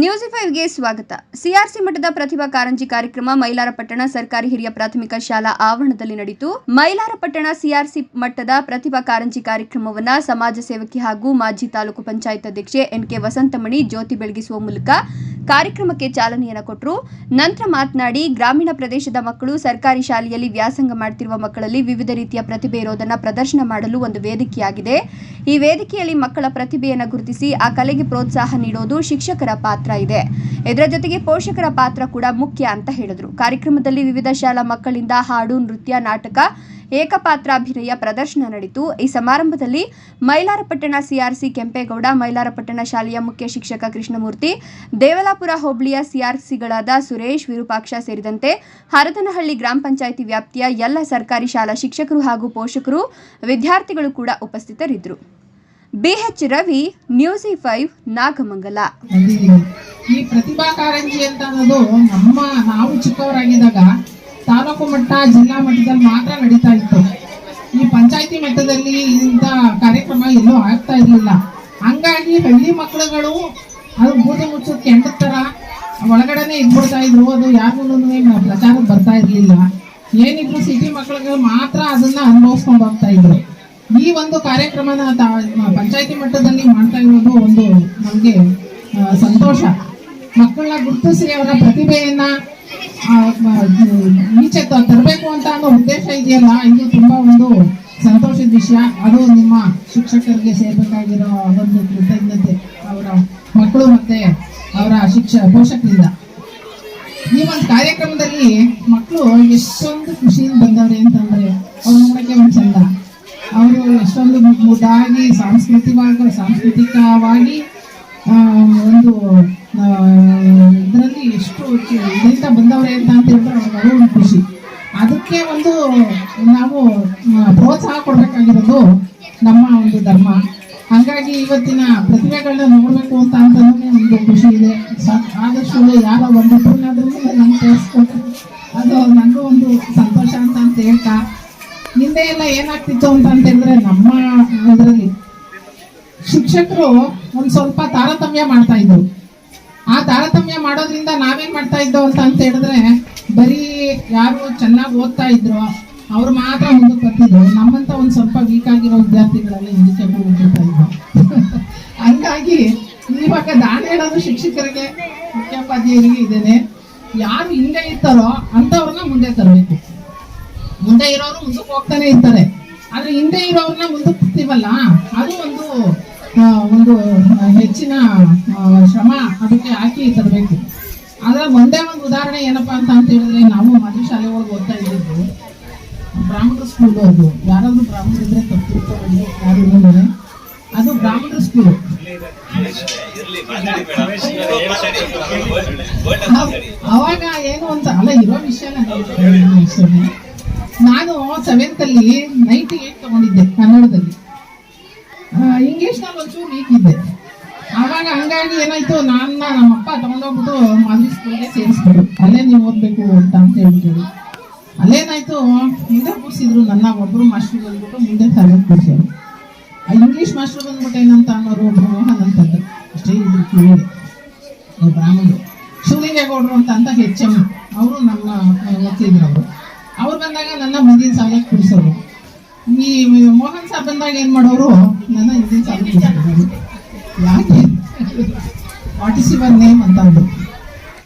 News ಫೈವ್ಗೆ ಸ್ವಾಗತ. CRC ಮಠದ ಪ್ರತಿಭಾ ಕಾರಂಜಿ ಕಾರ್ಯಕ್ರಮ ಮೈಲಾರಪಟ್ಟಣ ಸರ್ಕಾರಿ ಹಿರಿಯ ಪ್ರಾಥಮಿಕ ಶಾಲಾ ಆವರಣದಲ್ಲಿ ನಡೆಯಿತು. ಮೈಲಾರಪಟ್ಟಣ ಸಿಆರ್ಸಿ ಮಟ್ಟದ ಪ್ರತಿಭಾ ಕಾರಂಜಿ ಕಾರ್ಯಕ್ರಮವನ್ನ ಸಮಾಜ ಸೇವಕಿ ಹಾಗೂ ಮಾಜಿ ತಾಲೂಕು ಪಂಚಾಯತ್ ಅಧ್ಯಕ್ಷೆ ಎನ್ಕೆ ವಸಂತಮಣಿ ಜ್ಯೋತಿ ಬೆಳಗಿಸುವ ಮೂಲಕ ಕಾರ್ಯಕ್ರಮಕ್ಕೆ ಚಾಲನೆಯನ್ನು ಕೊಟ್ಟರು ನಂತರ ಮಾತನಾಡಿ ಗ್ರಾಮೀಣ ಪ್ರದೇಶದ ಮಕ್ಕಳು ಸರ್ಕಾರಿ ಶಾಲೆಯಲ್ಲಿ ವ್ಯಾಸಂಗ ಮಾಡ್ತಿರುವ ಮಕ್ಕಳಲ್ಲಿ ವಿವಿಧ ರೀತಿಯ ಪ್ರತಿಭೆ ಇರೋದನ್ನು ಪ್ರದರ್ಶನ ಮಾಡಲು ಒಂದು ವೇದಿಕೆಯಾಗಿದೆ. ಈ ವೇದಿಕೆಯಲ್ಲಿ ಮಕ್ಕಳ ಪ್ರತಿಭೆಯನ್ನು ಗುರುತಿಸಿ ಆ ಕಲೆಗೆ ಪ್ರೋತ್ಸಾಹ ನೀಡೋದು ಶಿಕ್ಷಕರ ಪಾತ್ರ ಇದೆ. ಇದರ ಜೊತೆಗೆ ಪೋಷಕರ ಪಾತ್ರ ಕೂಡ ಮುಖ್ಯ ಅಂತ ಹೇಳಿದರು. ಕಾರ್ಯಕ್ರಮದಲ್ಲಿ ವಿವಿಧ ಶಾಲಾ ಮಕ್ಕಳಿಂದ ಹಾಡು, ನೃತ್ಯ, ನಾಟಕ ಏಕಪಾತ್ರಾಭಿನಯ ಪ್ರದರ್ಶನ ನಡೆಯಿತು. ಈ ಸಮಾರಂಭದಲ್ಲಿ ಮೈಲಾರಪಟ್ಟಣ ಸಿಆರ್ಸಿ ಕೆಂಪೇಗೌಡ, ಮೈಲಾರಪಟ್ಟಣ ಶಾಲೆಯ ಮುಖ್ಯ ಶಿಕ್ಷಕ ಕೃಷ್ಣಮೂರ್ತಿ, ದೇವಲಾಪುರ ಹೋಬಳಿಯ ಸಿಆರ್ಸಿಗಳಾದ ಸುರೇಶ್, ವಿರೂಪಾಕ್ಷ ಸೇರಿದಂತೆ ಹರದನಹಳ್ಳಿ ಗ್ರಾಮ ಪಂಚಾಯಿತಿ ವ್ಯಾಪ್ತಿಯ ಎಲ್ಲ ಸರ್ಕಾರಿ ಶಾಲಾ ಶಿಕ್ಷಕರು ಹಾಗೂ ಪೋಷಕರು, ವಿದ್ಯಾರ್ಥಿಗಳು ಕೂಡ ಉಪಸ್ಥಿತರಿದ್ದರು. B H Ravi, news five, Nagamangala. ಈ ಪ್ರತಿಭಾ ಕಾರಂಜಿ ಅಂತ ಅನ್ನೋದು ನಮ್ಮ ನಾವು ಚಿಕ್ಕವರಾಗಿದ್ದಾಗ ತಾಲೂಕು ಮಟ್ಟ, ಜಿಲ್ಲಾ ಮಟ್ಟದಲ್ಲಿ ಮಾತ್ರ ನಡೀತಾ ಇತ್ತು. ಈ ಪಂಚಾಯತಿ ಮಟ್ಟದಲ್ಲಿ ಇಂಥ ಕಾರ್ಯಕ್ರಮ ಎಲ್ಲೂ ಆಗ್ತಾ ಇರಲಿಲ್ಲ. ಹಂಗಾಗಿ ಹಳ್ಳಿ ಮಕ್ಕಳುಗಳು ಅದು ಬೂದಿ ಮುಚ್ಚೋದು ಕೆಂಡದ ಥರ ಒಳಗಡೆನೆ ಇದ್ಬಿಡ್ತಾ ಇದ್ರು. ಅದು ಯಾರಿಗೂ ಪ್ರಚಾರಕ್ಕೆ ಬರ್ತಾ ಇರಲಿಲ್ಲ. ಏನಿದ್ರು ಸಿಟಿ ಮಕ್ಕಳಿಗೆ ಮಾತ್ರ ಅದನ್ನ ಅನುಭವಿಸ್ಕೊಂಡು ಹೋಗ್ತಾ ಇದ್ರು. ಈ ಒಂದು ಕಾರ್ಯಕ್ರಮನ ಪಂಚಾಯತಿ ಮಟ್ಟದಲ್ಲಿ ಮಾಡ್ತಾ ಇರೋದು ಒಂದು ನಮಗೆ ಸಂತೋಷ. ಮಕ್ಕಳನ್ನ ಗುರುತಿಸಿ ಅವರ ಪ್ರತಿಭೆಯನ್ನ ಈಚೆ ತರಬೇಕು ಅಂತ ಅನ್ನೋ ಉದ್ದೇಶ ಇದೆಯಲ್ಲ ಇದು ತುಂಬಾ ಒಂದು ಸಂತೋಷದ ವಿಷಯ ಅದು ನಿಮ್ಮ ಶಿಕ್ಷಕರಿಗೆ ಸೇರ್ಬೇಕಾಗಿರೋ ಒಂದು ಕೃತಜ್ಞತೆ ಅವರ ಮಕ್ಕಳು ಮತ್ತೆ ಅವರ ಶಿಕ್ಷ ಪೋಷಕರಿಂದ ಈ ಒಂದು ಕಾರ್ಯಕ್ರಮದಲ್ಲಿ ಮಕ್ಕಳು ಎಷ್ಟೊಂದು ಖುಷಿಯಿಂದ ಬಂದವ್ರೆ ಅಂತಂದ್ರೆ ಅವ್ರು ನೋಡಕ್ಕೆ ಒಂದು ಚಂದ ಅವರು ಎಷ್ಟೊಂದು ಮುದ್ದಾಗಿ ಸಾಂಸ್ಕೃತಿಕವಾಗಿ ಸಾಂಸ್ಕೃತಿಕವಾಗಿ ಒಂದು ಇದರಿಂದ ಬಂದವರೇ ಅಂತ ಅಂತ ಅದು ಒಂದು ಖುಷಿ. ಅದಕ್ಕೆ ಒಂದು ನಾವು ಪ್ರೋತ್ಸಾಹ ಕೊಡಬೇಕಾಗಿರೋದು ನಮ್ಮ ಒಂದು ಧರ್ಮ. ಹಾಗಾಗಿ ಇವತ್ತಿನ ಪ್ರತಿಭೆಗಳನ್ನ ನೋಡಬೇಕು ಅಂತ ಅಂತಂದ್ರೆ ಒಂದು ಖುಷಿ ಇದೆ. ಆದಷ್ಟು ಯಾರೋ ಒಂದಿಬ್ಬರನ್ನಾದ್ರೂ ನಮ್ಗೆ ತೋರಿಸ್ಕೊಟ್ರು ಅದು ನನಗೂ ಒಂದು ಸಂತೋಷ ಅಂತ ಅಂತ ಹೇಳ್ತಾ, ಹಿಂದೆ ಎಲ್ಲ ಏನಾಗ್ತಿತ್ತು ಅಂತ ಅಂತ ಹೇಳಿದ್ರೆ ನಮ್ಮ ಇದರಲ್ಲಿ ಶಿಕ್ಷಕರು ಒಂದು ಸ್ವಲ್ಪ ತಾರತಮ್ಯ ಮಾಡ್ತಾ ಇದ್ರು. ಆ ತಾರತಮ್ಯ ಮಾಡೋದ್ರಿಂದ ನಾವೇನ್ ಮಾಡ್ತಾ ಇದ್ದೋ ಅಂತ ಅಂತ ಹೇಳಿದ್ರೆ, ಬರೀ ಯಾರು ಚೆನ್ನಾಗಿ ಓದ್ತಾ ಇದ್ರು, ಅವ್ರು ಮಾತ್ರ ಮುಂದಕ್ಕೆ ಬರ್ತಿದ್ರು. ನಮ್ಮಂತ ಒಂದು ಸ್ವಲ್ಪ ವೀಕ್ ಆಗಿರೋ ವಿದ್ಯಾರ್ಥಿಗಳೆಲ್ಲ ಹಿಂದಕ್ಕೆ ಹೋಗ್ಬಿಡ್ತಾ ಇದ್ರು. ಹಂಗಾಗಿ ಇವಾಗ ದಾನ ಹೇಳೋದು ಶಿಕ್ಷಕರಿಗೆ ಮುಖ್ಯೋಪಾಧ್ಯಾಯರಿಗೆ ಇದೇನೆ ಯಾರು ಹಿಂದೆ ಇರ್ತಾರೋ ಅಂಥವ್ರನ್ನ ಮುಂದೆ ತರಬೇಕು. ಮುಂದೆ ಇರೋರು ಮುಂದಕ್ಕೆ ಹೋಗ್ತಾನೆ ಇರ್ತಾರೆ. ಆದ್ರೆ ಹಿಂದೆ ಇರೋರನ್ನ ಮುಂದಕ್ಕೆ ಬರ್ತೀವಲ್ಲ ಅದು ಒಂದು ಒಂದು ಹೆಚ್ಚಿನ ಶ್ರಮ ಅದಕ್ಕೆ ಹಾಕಿ ತರಬೇಕು. ಆದ್ರೆ ಒಂದೇ ಒಂದು ಉದಾಹರಣೆ ಏನಪ್ಪಾ ಅಂತ ಅಂತ ಹೇಳಿದ್ರೆ ನಾವು ಮದುವೆ ಶಾಲೆ ಒಳಗೆ ಓದ್ತಾ ಇದ್ದಿದ್ದು ಬ್ರಾಹ್ಮಣರ ಸ್ಕೂಲ್ ಅದು ಯಾರಾದ್ರೂ ಬ್ರಾಹ್ಮಣ ಇದ್ರೆ ತಪ್ಪಿರ್ತಾರೆ ಯಾರು ಅದು ಬ್ರಾಹ್ಮಣರ ಸ್ಕೂಲ್ ಅವಾಗ ಏನು ಅಂತ, ಅಲ್ಲ, ಇರೋ ವಿಷಯ ನಾನು ಸೆವೆಂತ್ ಅಲ್ಲಿ ನೈಂಟಿ ಏಟ್ ತಗೊಂಡಿದ್ದೆ. ಹಂಗಾಗಿ ಏನಾಯ್ತು ನನ್ನ ನಮ್ಮಪ್ಪ ತಗೊಂಡೋಗ್ಬಿಟ್ಟು ಮಾದರಿ ಸ್ಕೂಲ್ಗೆ ಸೇರಿಸ್ಬಿಡು ಅಲ್ಲೇ ನೀವು ಓದ್ಬೇಕು ಅಂತ ಅಂತ ಹೇಳ್ತೀವಿ ಅಲ್ಲೇನಾಯ್ತು, ಮುಂದೆ ಕೂರಿಸಿದ್ರು ನನ್ನ ಒಬ್ರು ಮಾಸ್ಟರ್ ಬಂದ್ಬಿಟ್ಟು ಮುಂದೆ ತರಗತಿ ಕೂರಿಸೋರು. ಆ ಇಂಗ್ಲೀಷ್ ಮಾಸ್ಟರ್ ಬಂದ್ಬಿಟ್ಟು ಏನಂತ ಅನ್ನೋರು ಒಬ್ರು ಮೋಹನ್ ಅಷ್ಟೇ ಇದ್ರು ಕಿವಿಗೆ ಬ್ರಾಹ್ಮಣರು. ಶಿವಲಿಂಗೇಗೌಡರು ಅಂತ ಅಂತ ಹೆಚ್ ಎಂ ಅವರು ನನ್ನ ಓದ್ತಿದ್ರು ಅವರು. ಅವ್ರು ಬಂದಾಗ ನನ್ನ ಮುಂದಿನ ಸಾಲಕ್ಕೆ ಕೂರಿಸೋರು. ಈ ಮೋಹನ್ ಸರ್ ಬಂದಾಗ ಏನು ಮಾಡೋರು, ನನ್ನ ಹಿಂದಿನ ಸಾಲಕ್ಕೆ ಕುಡಿಸೋರು పార్టిసిపల్ నేమ్ అంటారు.